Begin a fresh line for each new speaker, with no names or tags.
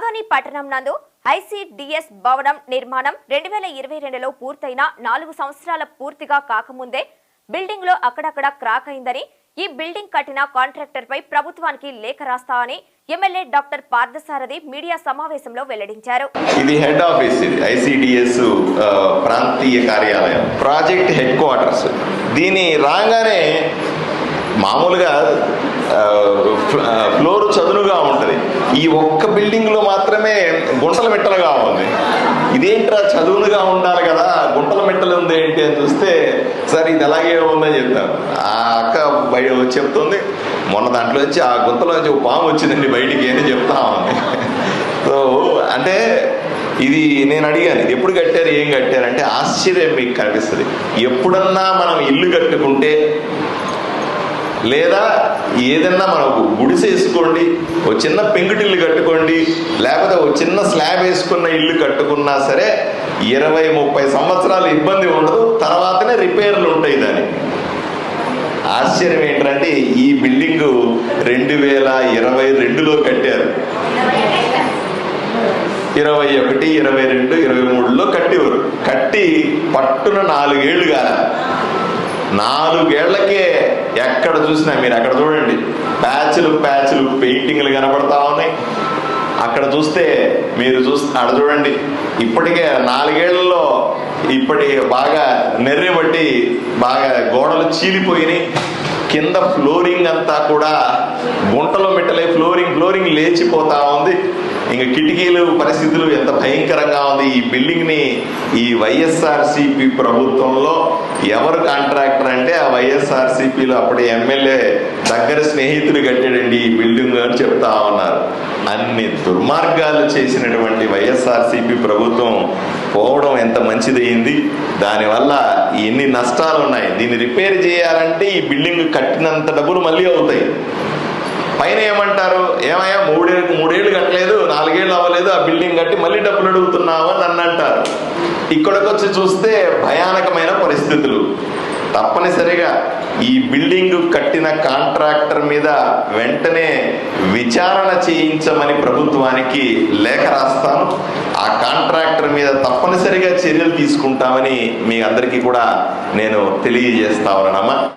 ఆదోని పట్టణం నందు ఐసిడిఎస్ భవనం నిర్మాణం రెండు వేల ఇరవై రెండులో పూర్తయిన నాలుగు సంవత్సరాల పూర్తిగా కాకముందే బిల్డింగ్లో అక్కడక్కడ క్రాక్ అయిందని ఈ బిల్డింగ్ కట్టిన కాంట్రాక్టర్ పై ప్రభుత్వానికి లేఖ రాస్తా అని ఎమ్మెల్యే డాక్టర్ పార్థసారథి మీడియా సమావేశంలో వెల్లడించారు.
ఇది హెడ్ ఆఫీస్ ఐసిడిఎస్ ప్రాంతీయ కార్యాలయం. Project headquarters. దీని రాగానే మామూలుగా ఈ ఒక్క బిల్డింగ్లో మాత్రమే గుంటల మిట్టలుగా ఉంది. ఇదేంట్రా చదువులుగా ఉండాలి కదా గుంటల మెట్టలు ఉంది ఏంటి అని చూస్తే సరే ఇది అలాగే ఉందని చెప్తాను ఆ అక్క బయట వచ్చి చెప్తుంది మొన్న దాంట్లో వచ్చి ఆ గుంతలోంచి పాము వచ్చిందండి బయటికి అని చెప్తా ఉంది. సో అంటే ఇది నేను అడిగాను ఇది ఎప్పుడు కట్టారు ఏం కట్టారు? అంటే ఆశ్చర్యం మీకు కనిపిస్తుంది. ఎప్పుడన్నా మనం ఇల్లు కట్టుకుంటే లేదా ఏదన్నా మనకు గుడిసె వేసుకోండి ఓ చిన్న పెంకుటిల్లు కట్టుకోండి లేకపోతే ఓ చిన్న స్లాబ్ వేసుకున్న ఇల్లు కట్టుకున్నా సరే ఇరవై ముప్పై సంవత్సరాలు ఇబ్బంది ఉండదు తర్వాతనే రిపేర్లు ఉంటాయి దాని ఆశ్చర్యం ఏంటంటే ఈ బిల్డింగ్ రెండు వేల ఇరవై రెండులో కట్టారు. ఇరవై ఒకటి ఇరవై రెండు ఇరవై మూడులో కట్టేవారు. కట్టి పట్టున నాలుగేళ్ళు కాల. నాలుగేళ్ళకే ఎక్కడ చూసినా మీరు అక్కడ చూడండి. ప్యాచ్లు ప్యాచ్లు పెయింటింగ్లు కనబడతా ఉన్నాయి. అక్కడ చూస్తే మీరు చూస్తే అక్కడ చూడండి. ఇప్పటికే నాలుగేళ్ళలో ఇప్పటి బాగా నెర్రెబట్టి బాగా గోడలు చీలిపోయినాయి. కింద ఫ్లోరింగ్ అంతా కూడా గుంటలో మెట్టలే ఫ్లోరింగ్ ఫ్లోరింగ్ లేచిపోతా ఉంది. ఇంక కిటికీలు పరిస్థితులు ఎంత భయంకరంగా ఉంది. ఈ బిల్డింగ్ని ఈ వైఎస్ఆర్సిపి ప్రభుత్వంలో ఎవరు కాంట్రాక్టర్ అంటే ఆ వైఎస్ఆర్సిపిలో అప్పుడు ఎమ్మెల్యే దగ్గర స్నేహితుడు కట్టాడండి. ఈ బిల్డింగ్ అని చెప్తా ఉన్నారు. అన్ని దుర్మార్గాలు చేసినటువంటి వైఎస్ఆర్సిపి ప్రభుత్వం పోవడం ఎంత మంచిదైంది దానివల్ల ఎన్ని నష్టాలు ఉన్నాయి దీన్ని రిపేర్ చేయాలంటే ఈ బిల్డింగ్ కట్టినంత డబ్బులు మళ్ళీ అవుతాయి. పైన ఏమంటారు? ఏమైనా నాలుగేళ్ళు అవ్వలేదు ఆ బిల్డింగ్ కట్టి మళ్ళీ డబ్బులు అడుగుతున్నావు అని నన్ను అంటారు. ఇక్కడికి వచ్చి చూస్తే భయానకమైన పరిస్థితులు. తప్పనిసరిగా ఈ బిల్డింగ్ కట్టిన కాంట్రాక్టర్ మీద వెంటనే విచారణ చేయించమని ప్రభుత్వానికి లేఖ రాస్తాను. ఆ కాంట్రాక్టర్ మీద తప్పనిసరిగా చర్యలు తీసుకుంటామని మీ అందరికీ కూడా నేను తెలియజేస్తా ఉన్నానమ్మా